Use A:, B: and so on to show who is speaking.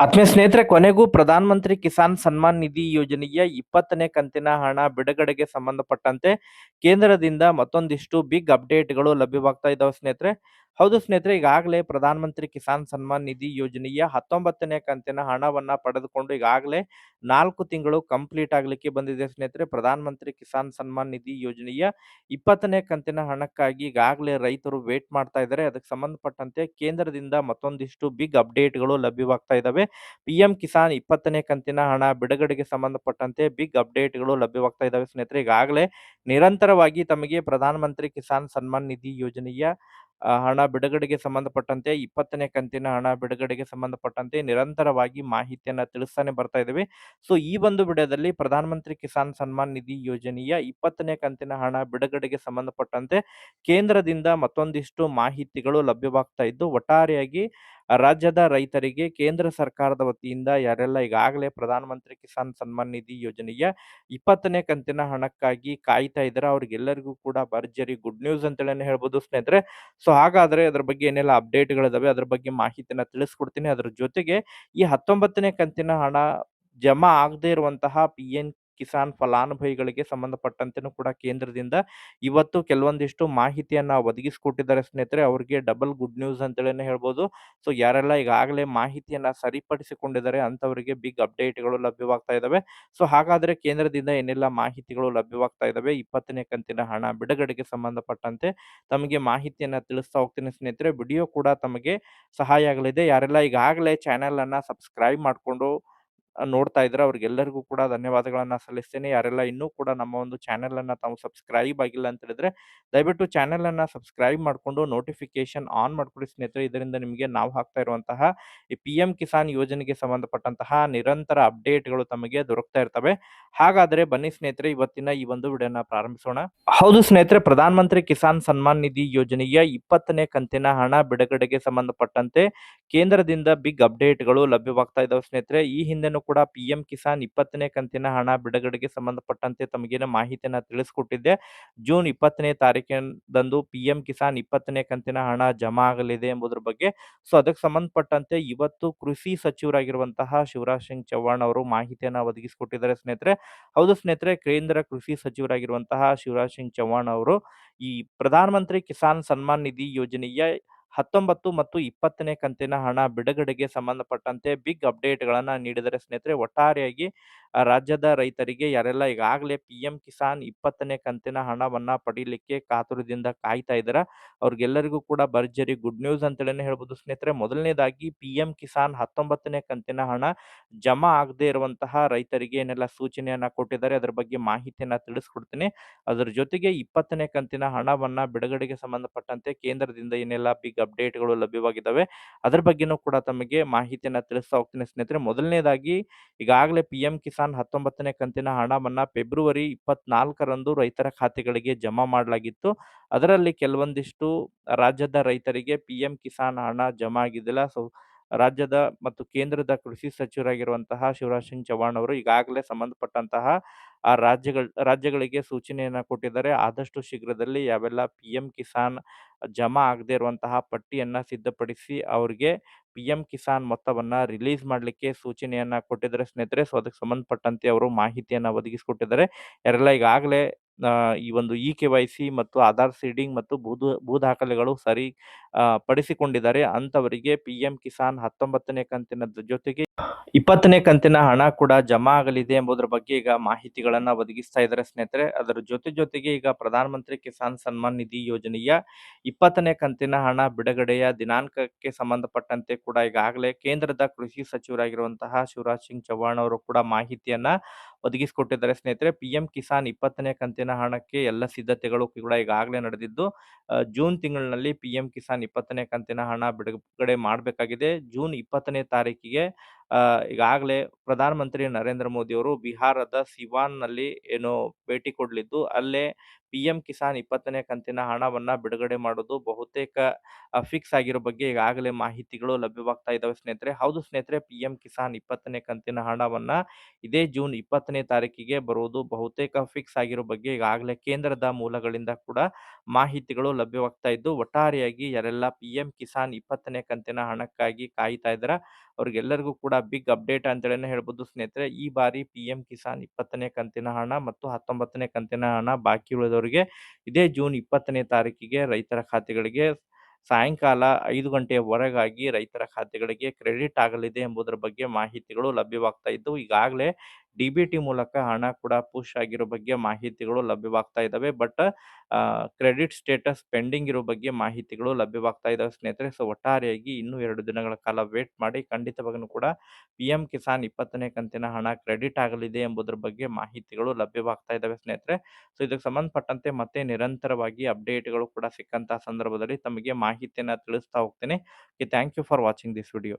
A: ಆತ್ಮೀಯ ಸ್ನೇಹಿತರೆ, ಕೊನೆಗೂ ಪ್ರಧಾನ ಮಂತ್ರಿ ಕಿಸಾನ್ ಸನ್ಮಾನ್ ನಿಧಿ ಯೋಜನೆಯ ಇಪ್ಪತ್ತನೇ ಕಂತಿನ ಹಣ ಬಿಡುಗಡೆಗೆ ಸಂಬಂಧಪಟ್ಟಂತೆ ಕೇಂದ್ರದಿಂದ ಮತ್ತೊಂದಿಷ್ಟು ಬಿಗ್ ಅಪ್ಡೇಟ್ಗಳು ಲಭ್ಯವಾಗ್ತಾ ಇದ್ದಾವೆ ಸ್ನೇಹಿತರೆ. ಹೌದು ಸ್ನೇಹಿತರೆ, ಈಗಾಗಲೇ ಪ್ರಧಾನಮಂತ್ರಿ ಕಿಸಾನ್ ಸನ್ಮಾನ್ ನಿಧಿ ಯೋಜನೆಯ ಹತ್ತೊಂಬತ್ತನೇ ಕಂತಿನ ಹಣವನ್ನ ಪಡೆದುಕೊಂಡು ಈಗಾಗಲೇ ನಾಲ್ಕು ತಿಂಗಳು ಕಂಪ್ಲೀಟ್ ಆಗಲಿಕ್ಕೆ ಬಂದಿದೆ ಸ್ನೇಹಿತರೆ. ಪ್ರಧಾನಮಂತ್ರಿ ಕಿಸಾನ್ ಸನ್ಮಾನ್ ನಿಧಿ ಯೋಜನೆಯ ಇಪ್ಪತ್ತನೇ ಕಂತಿನ ಹಣಕ್ಕಾಗಿ ಈಗಾಗಲೇ ರೈತರು ವೇಟ್ ಮಾಡ್ತಾ ಇದ್ದಾರೆ. ಅದಕ್ಕೆ ಸಂಬಂಧಪಟ್ಟಂತೆ ಕೇಂದ್ರದಿಂದ ಮತ್ತೊಂದಿಷ್ಟು ಬಿಗ್ ಅಪ್ಡೇಟ್ಗಳು ಲಭ್ಯವಾಗ್ತಾ ಇದ್ದಾವೆ ಪಿಎಂ ಕಿಸಾನ್ ಇಪ್ಪತ್ತನೇ ಕಂತಿನ ಹಣ ಬಿಡುಗಡೆಗೆ ಸಂಬಂಧಪಟ್ಟಂತೆ ಬಿಗ್ ಅಪ್ಡೇಟ್ಗಳು ಲಭ್ಯವಾಗ್ತಾ ಇದ್ದಾವೆ ಸ್ನೇಹಿತರೆ. ಈಗಾಗಲೇ ನಿರಂತರವಾಗಿ ತಮಗೆ ಪ್ರಧಾನಮಂತ್ರಿ ಕಿಸಾನ್ ಸನ್ಮಾನ್ ನಿಧಿ ಯೋಜನೆಯ ಹಣ ಬಿಡುಗಡೆಗೆ ಸಂಬಂಧಪಟ್ಟಂತೆ ಇಪ್ಪತ್ತನೇ ಕಂತಿನ ಹಣ ಬಿಡುಗಡೆಗೆ ಸಂಬಂಧಪಟ್ಟಂತೆ ನಿರಂತರವಾಗಿ ಮಾಹಿತಿಯನ್ನ ತಿಳಿಸ್ತಾನೆ ಬರ್ತಾ ಇದ್ದೀವಿ. ಸೊ, ಈ ಒಂದು ವಿಡಿಯೋದಲ್ಲಿ ಪ್ರಧಾನಮಂತ್ರಿ ಕಿಸಾನ್ ಸನ್ಮಾನ್ ನಿಧಿ ಯೋಜನೆಯ ಇಪ್ಪತ್ತನೇ ಕಂತಿನ ಹಣ ಬಿಡುಗಡೆಗೆ ಸಂಬಂಧಪಟ್ಟಂತೆ ಕೇಂದ್ರದಿಂದ ಮತ್ತೊಂದಿಷ್ಟು ಮಾಹಿತಿಗಳು ಲಭ್ಯವಾಗ್ತಾ ಇದ್ದು, ಒಟ್ಟಾರೆಯಾಗಿ ರಾಜ್ಯದ ರೈತರಿಗೆ ಕೇಂದ್ರ ಸರ್ಕಾರದ ವತಿಯಿಂದ ಯಾರೆಲ್ಲ ಈಗಾಗಲೇ ಪ್ರಧಾನ ಮಂತ್ರಿ ಕಿಸಾನ್ ಸನ್ಮಾನ್ ನಿಧಿ ಯೋಜನೆಯ ಇಪ್ಪತ್ತನೇ ಕಂತಿನ ಹಣಕ್ಕಾಗಿ ಕಾಯ್ತಾ ಇದ್ದಾರೆ. ಅವ್ರಿಗೆಲ್ಲರಿಗೂ ಕೂಡ ಭರ್ಜರಿ ಗುಡ್ ನ್ಯೂಸ್ ಅಂತೇಳಿ ಹೇಳ್ಬೋದು ಸ್ನೇಹಿತರೆ. ಸೊ, ಹಾಗಾದ್ರೆ ಅದ್ರ ಬಗ್ಗೆ ಏನೆಲ್ಲ ಅಪ್ಡೇಟ್ಗಳಿದಾವೆ, ಅದ್ರ ಬಗ್ಗೆ ಮಾಹಿತಿನ ತಿಳಿಸ್ಕೊಡ್ತೀನಿ. ಅದ್ರ ಜೊತೆಗೆ ಈ ಹತ್ತೊಂಬತ್ತನೇ ಕಂತಿನ ಹಣ ಜಮಾ ಆಗದೇ ಇರುವಂತಹ ಪಿ ಎನ್ ಕಿಸಾನ್ ಫಲಾನುಭವಿಗಳಿಗೆ ಸಂಬಂಧಪಟ್ಟಂತೆನೂ ಕೂಡ ಕೇಂದ್ರದಿಂದ ಇವತ್ತು ಕೆಲವೊಂದಿಷ್ಟು ಮಾಹಿತಿಯನ್ನ ಒದಗಿಸಿಕೊಟ್ಟಿದ್ದಾರೆ ಸ್ನೇಹಿತರೆ. ಅವರಿಗೆ ಡಬಲ್ ಗುಡ್ ನ್ಯೂಸ್ ಅಂತೇಳಿ ಹೇಳ್ಬೋದು. ಸೊ, ಯಾರೆಲ್ಲ ಈಗಾಗಲೇ ಮಾಹಿತಿಯನ್ನ ಸರಿಪಡಿಸಿಕೊಂಡಿದ್ದಾರೆ ಅಂತವರಿಗೆ ಬಿಗ್ ಅಪ್ಡೇಟ್ಗಳು ಲಭ್ಯವಾಗ್ತಾ ಇದ್ದಾವೆ ಸೊ, ಹಾಗಾದ್ರೆ ಕೇಂದ್ರದಿಂದ ಏನೆಲ್ಲ ಮಾಹಿತಿಗಳು ಲಭ್ಯವಾಗ್ತಾ ಇದ್ದಾವೆ ಇಪ್ಪತ್ತನೇ ಕಂತಿನ ಹಣ ಬಿಡುಗಡೆಗೆ ಸಂಬಂಧಪಟ್ಟಂತೆ ತಮಗೆ ಮಾಹಿತಿಯನ್ನ ತಿಳಿಸ್ತಾ ಹೋಗ್ತೀನಿ ಸ್ನೇಹಿತರೆ. ವಿಡಿಯೋ ಕೂಡ ತಮಗೆ ಸಹಾಯ ಆಗಲಿದೆ. ಯಾರೆಲ್ಲ ಈಗಾಗಲೇ ಚಾನೆಲ್ ಅನ್ನ ಸಬ್ಸ್ಕ್ರೈಬ್ ಮಾಡಿಕೊಂಡು ನೋಡ್ತಾ ಇದ್ರೆ ಅವ್ರಿಗೆಲ್ಲರಿಗೂ ಕೂಡ ಧನ್ಯವಾದಗಳನ್ನ ಸಲ್ಲಿಸ್ತೇನೆ. ಯಾರೆಲ್ಲ ಇನ್ನೂ ಕೂಡ ನಮ್ಮ ಒಂದು ಚಾನೆಲ್ ಅನ್ನ ತಾವು ಸಬ್ಸ್ಕ್ರೈಬ್ ಆಗಿಲ್ಲ ಅಂತ ಹೇಳಿದ್ರೆ, ದಯವಿಟ್ಟು ಚಾನೆಲ್ ಅನ್ನ ಸಬ್ಸ್ಕ್ರೈಬ್ ಮಾಡಿಕೊಂಡು ನೋಟಿಫಿಕೇಶನ್ ಆನ್ ಮಾಡ್ಕೊಡಿ ಸ್ನೇಹಿತರೆ. ಇದರಿಂದ ನಿಮಗೆ ನಾವು ಹಾಕ್ತಾ ಇರುವಂತಹ ಈ ಪಿ ಎಂ ಕಿಸಾನ್ ಯೋಜನೆಗೆ ಸಂಬಂಧಪಟ್ಟಂತಹ ನಿರಂತರ ಅಪ್ಡೇಟ್ಗಳು ತಮಗೆ ದೊರಕ್ತಾ ಇರ್ತವೆ. ಹಾಗಾದ್ರೆ ಬನ್ನಿ ಸ್ನೇಹಿತರೆ, ಇವತ್ತಿನ ಈ ಒಂದು ವಿಡಿಯೋನ ಪ್ರಾರಂಭಿಸೋಣ. ಹೌದು ಸ್ನೇಹಿತರೆ, ಪ್ರಧಾನಮಂತ್ರಿ ಕಿಸಾನ್ ಸನ್ಮಾನ್ ನಿಧಿ ಯೋಜನೆಯ ಇಪ್ಪತ್ತನೇ ಕಂತಿನ ಹಣ ಬಿಡುಗಡೆಗೆ ಸಂಬಂಧಪಟ್ಟಂತೆ ಕೇಂದ್ರದಿಂದ ಬಿಗ್ ಅಪ್ಡೇಟ್ಗಳು ಲಭ್ಯವಾಗ್ತಾ ಇದಾವೆ ಸ್ನೇಹಿತರೆ. ಈ ಹಿಂದೆನೂ ಕೂಡ ಪಿ ಎಂ ಕಿಸಾನ್ ಇಪ್ಪತ್ತನೇ ಕಂತಿನ ಹಣ ಬಿಡುಗಡೆಗೆ ಸಂಬಂಧಪಟ್ಟಂತೆ ತಮಗೇನು ಮಾಹಿತಿಯನ್ನು ತಿಳಿಸ್ಕೊಟ್ಟಿದ್ದೆ. ಜೂನ್ ಇಪ್ಪತ್ತನೇ ತಾರೀಕಿನಂದು ಪಿ ಎಂ ಕಿಸಾನ್ ಇಪ್ಪತ್ತನೇ ಕಂತಿನ ಹಣ ಜಮಾ ಆಗಲಿದೆ ಎಂಬುದರ ಬಗ್ಗೆ. ಸೊ, ಅದಕ್ಕೆ ಸಂಬಂಧಪಟ್ಟಂತೆ ಇವತ್ತು ಕೃಷಿ ಸಚಿವರಾಗಿರುವಂತಹ ಶಿವರಾಜ್ ಸಿಂಗ್ ಚೌಹಾಣ್ ಅವರು ಮಾಹಿತಿಯನ್ನು ಒದಗಿಸಿಕೊಟ್ಟಿದ್ದಾರೆ ಸ್ನೇಹಿತರೆ. ಹೌದು ಸ್ನೇಹಿತರೆ, ಕೇಂದ್ರ ಕೃಷಿ ಸಚಿವರಾಗಿರುವಂತಹ ಶಿವರಾಜ್ ಸಿಂಗ್ ಚೌಹಾಣ್ ಅವರು ಈ ಪ್ರಧಾನಮಂತ್ರಿ ಕಿಸಾನ್ ಸನ್ಮಾನ್ ನಿಧಿ ಯೋಜನೆಯ ಹತ್ತೊಂಬತ್ತು ಮತ್ತು ಇಪ್ಪತ್ತನೇ ಕಂತಿನ ಹಣ ಬಿಡುಗಡೆಗೆ ಸಂಬಂಧಪಟ್ಟಂತೆ ಬಿಗ್ ಅಪ್ಡೇಟ್ಗಳನ್ನು ನೀಡಿದರೆ ಸ್ನೇಹಿತರೆ ಒಟ್ಟಾರೆಯಾಗಿ ರಾಜ್ಯದ ರೈತರಿಗೆ ಯಾರೆಲ್ಲ ಈಗಾಗಲೇ ಪಿ ಎಂ ಕಿಸಾನ್ ಇಪ್ಪತ್ತನೇ ಕಂತಿನ ಹಣವನ್ನ ಪಡೀಲಿಕ್ಕೆ ಕಾತುರದಿಂದ ಕಾಯ್ತಾ ಇದ್ದಾರೆ ಅವ್ರಿಗೆಲ್ಲರಿಗೂ ಕೂಡ ಭರ್ಜರಿ ಗುಡ್ ನ್ಯೂಸ್ ಅಂತೇಳಿ ಹೇಳ್ಬೋದು ಸ್ನೇಹಿತರೆ. ಮೊದಲನೇದಾಗಿ ಪಿ ಎಂ ಕಿಸಾನ್ ಹತ್ತೊಂಬತ್ತನೇ ಕಂತಿನ ಹಣ ಜಮಾ ಆಗದೇ ಇರುವಂತಹ ರೈತರಿಗೆ ಏನೆಲ್ಲ ಸೂಚನೆಯನ್ನ ಕೊಟ್ಟಿದ್ದಾರೆ ಅದರ ಬಗ್ಗೆ ಮಾಹಿತಿಯನ್ನ ತಿಳಿಸ್ಕೊಡ್ತೀನಿ. ಅದರ ಜೊತೆಗೆ ಇಪ್ಪತ್ತನೇ ಕಂತಿನ ಹಣವನ್ನ ಬಿಡುಗಡೆಗೆ ಸಂಬಂಧಪಟ್ಟಂತೆ ಕೇಂದ್ರದಿಂದ ಏನೆಲ್ಲ ಬಿಗ್ ಅಪ್ಡೇಟ್ಗಳು ಲಭ್ಯವಾಗಿದ್ದಾವೆ ಅದರ ಬಗ್ಗೆನೂ ಕೂಡ ತಮಗೆ ಮಾಹಿತಿಯನ್ನ ತಿಳಿಸ್ತಾ ಹೋಗ್ತೀನಿ ಸ್ನೇಹಿತರೆ. ಮೊದಲನೇದಾಗಿ ಈಗಾಗಲೇ ಪಿ ಎಂ ಕಿಸಾನ್ ಹತ್ತೊಂಬತ್ತನೇ ಕಂತಿನ ಹಣವನ್ನು ಫೆಬ್ರವರಿ ಇಪ್ಪತ್ನಾಲ್ಕರಂದು ರೈತರ ಖಾತೆಗಳಿಗೆ ಜಮಾ ಮಾಡಲಾಗಿತ್ತು. ಅದರಲ್ಲಿ ಕೆಲವೊಂದಿಷ್ಟು ರಾಜ್ಯದ ರೈತರಿಗೆ ಪಿ ಎಂ ಕಿಸಾನ್ ಹಣ ಜಮಾ ಆಗಿದ್ದಿಲ್ಲ. ಸೊ, ರಾಜ್ಯದ ಮತ್ತು ಕೇಂದ್ರದ ಕೃಷಿ ಸಚಿವರಾಗಿರುವಂತಹ ಶಿವರಾಜ್ ಸಿಂಗ್ ಚೌಹಾಣ್ ಅವರು ಈಗಾಗಲೇ ಸಂಬಂಧಪಟ್ಟಂತಹ ಆ ರಾಜ್ಯಗಳ, ರಾಜ್ಯಗಳಿಗೆ ಸೂಚನೆಯನ್ನ ಕೊಟ್ಟಿದ್ದಾರೆ. ಆದಷ್ಟು ಶೀಘ್ರದಲ್ಲಿ ಯಾವೆಲ್ಲ ಪಿ ಎಂ ಕಿಸಾನ್ ಜಮಾ ಆಗದೇ ಇರುವಂತಹ ಪಟ್ಟಿಯನ್ನು ಸಿದ್ಧಪಡಿಸಿ ಅವ್ರಿಗೆ ಪಿ ಎಂ ಕಿಸಾನ್ ಮೊತ್ತವನ್ನ ರಿಲೀಸ್ ಮಾಡಲಿಕ್ಕೆ ಸೂಚನೆಯನ್ನ ಕೊಟ್ಟಿದ್ದಾರೆ. ಸ್ನೇಹಿತರೆ, ಸೊ ಅದಕ್ಕೆ ಸಂಬಂಧಪಟ್ಟಂತೆ ಅವರು ಮಾಹಿತಿಯನ್ನ ಒದಗಿಸಿಕೊಟ್ಟಿದ್ದಾರೆ. ಯಾರೆಲ್ಲ ಈಗಾಗಲೇ ಈ ಒಂದು ಇ ಕೆ ವೈ ಸಿ ಮತ್ತು ಆಧಾರ್ ಸೀಡಿಂಗ್ ಮತ್ತು ಭೂ ಭೂ ದಾಖಲೆಗಳು ಸರಿ ಪಡಿಸಿಕೊಂಡಿದ್ದಾರೆ. ಅಂಥವರಿಗೆ ಪಿ ಎಂ ಕಿಸಾನ್ ಹತ್ತೊಂಬತ್ತನೇ ಕಂತಿನ ಜೊತೆಗೆ ಇಪ್ಪತ್ತನೇ ಕಂತಿನ ಹಣ ಕೂಡ ಜಮಾ ಆಗಲಿದೆ ಎಂಬುದರ ಬಗ್ಗೆ ಈಗ ಮಾಹಿತಿಗಳನ್ನು ಒದಗಿಸ್ತಾ ಇದ್ದಾರೆ ಸ್ನೇಹಿತರೆ. ಅದರ ಜೊತೆ ಜೊತೆಗೆ ಈಗ ಪ್ರಧಾನಮಂತ್ರಿ ಕಿಸಾನ್ ಸನ್ಮಾನ್ ನಿಧಿ ಯೋಜನೆಯ ಇಪ್ಪತ್ತನೇ ಕಂತಿನ ಹಣ ಬಿಡುಗಡೆಯ ದಿನಾಂಕಕ್ಕೆ ಸಂಬಂಧಪಟ್ಟಂತೆ ಕೂಡ ಈಗಾಗಲೇ ಕೇಂದ್ರದ ಕೃಷಿ ಸಚಿವರಾಗಿರುವಂತಹ ಶಿವರಾಜ್ ಸಿಂಗ್ ಚೌಹಾಣ್ ಅವರು ಕೂಡ ಮಾಹಿತಿಯನ್ನ ಒದಗಿಸಿಕೊಟ್ಟಿದ್ದಾರೆ ಸ್ನೇಹಿತರೆ. ಪಿ ಎಂ ಕಿಸಾನ್ ಇಪ್ಪತ್ತನೇ ಕಂತಿನ ಹಣಕ್ಕೆ ಎಲ್ಲ ಸಿದ್ಧತೆಗಳು ಕೂಡ ಈಗಾಗಲೇ ನಡೆದಿದ್ದು ಜೂನ್ ತಿಂಗಳಿನಲ್ಲಿ ಪಿ ಎಂ ಕಿಸಾನ್ ಇಪ್ಪತ್ತನೇ ಕಂತಿನ ಹಣ ಬಿಡುಗಡೆ ಮಾಡಬೇಕಾಗಿದೆ. ಜೂನ್ ಇಪ್ಪತ್ತನೇ ತಾರೀಕಿಗೆ ಈಗಾಗಲೇ ಪ್ರಧಾನಮಂತ್ರಿ ನರೇಂದ್ರ ಮೋದಿ ಅವರು ಬಿಹಾರದ ಸಿವಾನ್ನಲ್ಲಿ ಏನು ಭೇಟಿ ಕೊಡಲಿದ್ದು, ಅಲ್ಲೇ ಪಿ ಎಂ ಕಿಸಾನ್ ಇಪ್ಪತ್ತನೇ ಕಂತಿನ ಹಣವನ್ನ ಬಿಡುಗಡೆ ಮಾಡೋದು ಬಹುತೇಕ ಫಿಕ್ಸ್ ಆಗಿರೋ ಬಗ್ಗೆ ಈಗಾಗಲೇ ಮಾಹಿತಿಗಳು ಲಭ್ಯವಾಗ್ತಾ ಇದ್ದಾವೆ ಸ್ನೇಹಿತರೆ. ಹೌದು ಸ್ನೇಹಿತರೆ ಪಿ ಎಂ ಕಿಸಾನ್ ಇಪ್ಪತ್ತನೇ ಕಂತಿನ ಹಣವನ್ನ ಇದೇ ಜೂನ್ ಇಪ್ಪತ್ತನೇ ತಾರೀಕಿಗೆ ಬರುವುದು ಬಹುತೇಕ ಫಿಕ್ಸ್ ಆಗಿರೋ ಬಗ್ಗೆ ಈಗಾಗಲೇ ಕೇಂದ್ರದ ಮೂಲಗಳಿಂದ ಕೂಡ ಮಾಹಿತಿಗಳು ಲಭ್ಯವಾಗ್ತಾ ಇದ್ದು, ಒಟ್ಟಾರೆಯಾಗಿ ಯಾರೆಲ್ಲ ಪಿ ಎಂ ಕಿಸಾನ್ ಇಪ್ಪತ್ತನೇ ಕಂತಿನ ಹಣಕ್ಕಾಗಿ ಕಾಯ್ತಾ ಇದ್ದಾರ ಅವ್ರಿಗೆಲ್ಲರಿಗೂ ಕೂಡ ಬಿಗ್ ಅಪ್ಡೇಟ್ ಅಂತೇಳಿನೇ ಹೇಳ್ಬೋದು ಸ್ನೇಹಿತರೆ. ಈ ಬಾರಿ ಪಿ ಎಂ ಕಿಸಾನ್ 20ನೇ ಕಂತಿನ ಹಣ ಮತ್ತು 19ನೇ ಕಂತಿನ ಹಣ ಬಾಕಿ ಉಳಿದವರಿಗೆ ಇದೇ ಜೂನ್ 20ನೇ ತಾರೀಕಿಗೆ ರೈತರ ಖಾತೆಗಳಿಗೆ ಸಾಯಂಕಾಲ ಐದು ಗಂಟೆಯ ಹೊರಗಾಗಿ ರೈತರ ಖಾತೆಗಳಿಗೆ ಕ್ರೆಡಿಟ್ ಆಗಲಿದೆ ಎಂಬುದರ ಬಗ್ಗೆ ಮಾಹಿತಿಗಳು ಲಭ್ಯವಾಗ್ತಾ ಇದ್ದು, ಈಗಾಗಲೇ ಡಿ.ಬಿ.ಟಿ ಮೂಲಕ ಹಣ ಕೂಡ ಪುಷ್ ಆಗಿರೋ ಬಗ್ಗೆ ಮಾಹಿತಿಗಳು ಲಭ್ಯವಾಗ್ತಾ ಇದ್ದಾವೆ. ಬಟ್ ಕ್ರೆಡಿಟ್ ಸ್ಟೇಟಸ್ ಪೆಂಡಿಂಗ್ ಇರೋ ಬಗ್ಗೆ ಮಾಹಿತಿಗಳು ಲಭ್ಯವಾಗ್ತಾ ಇದ್ದಾವೆ ಸ್ನೇಹಿತರೆ. ಸೊ, ಒಟ್ಟಾರೆಯಾಗಿ ಇನ್ನೂ ಎರಡು ದಿನಗಳ ಕಾಲ ವೇಟ್ ಮಾಡಿ ಖಂಡಿತವಾಗೂ ಕೂಡ ಪಿಎಂ ಕಿಸಾನ್ 20ನೇ ಕಂತಿನ ಹಣ ಕ್ರೆಡಿಟ್ ಆಗಲಿದೆ ಎಂಬುದರ ಬಗ್ಗೆ ಮಾಹಿತಿಗಳು ಲಭ್ಯವಾಗ್ತಾ ಇದ್ದಾವೆ ಸ್ನೇಹಿತರೆ. ಸೊ, ಇದಕ್ಕೆ ಸಂಬಂಧಪಟ್ಟಂತೆ ಮತ್ತೆ ನಿರಂತರವಾಗಿ ಅಪ್ಡೇಟ್‌ಗಳು ಕೂಡ ಸಿಕ್ಕಂತಹ ಸಂದರ್ಭದಲ್ಲಿ ತಮಗೆ ಮಾಹಿತಿಯನ್ನು ತಿಳಿಸ್ತಾ ಹೋಗ್ತೇನೆ. Thank you for watching this video.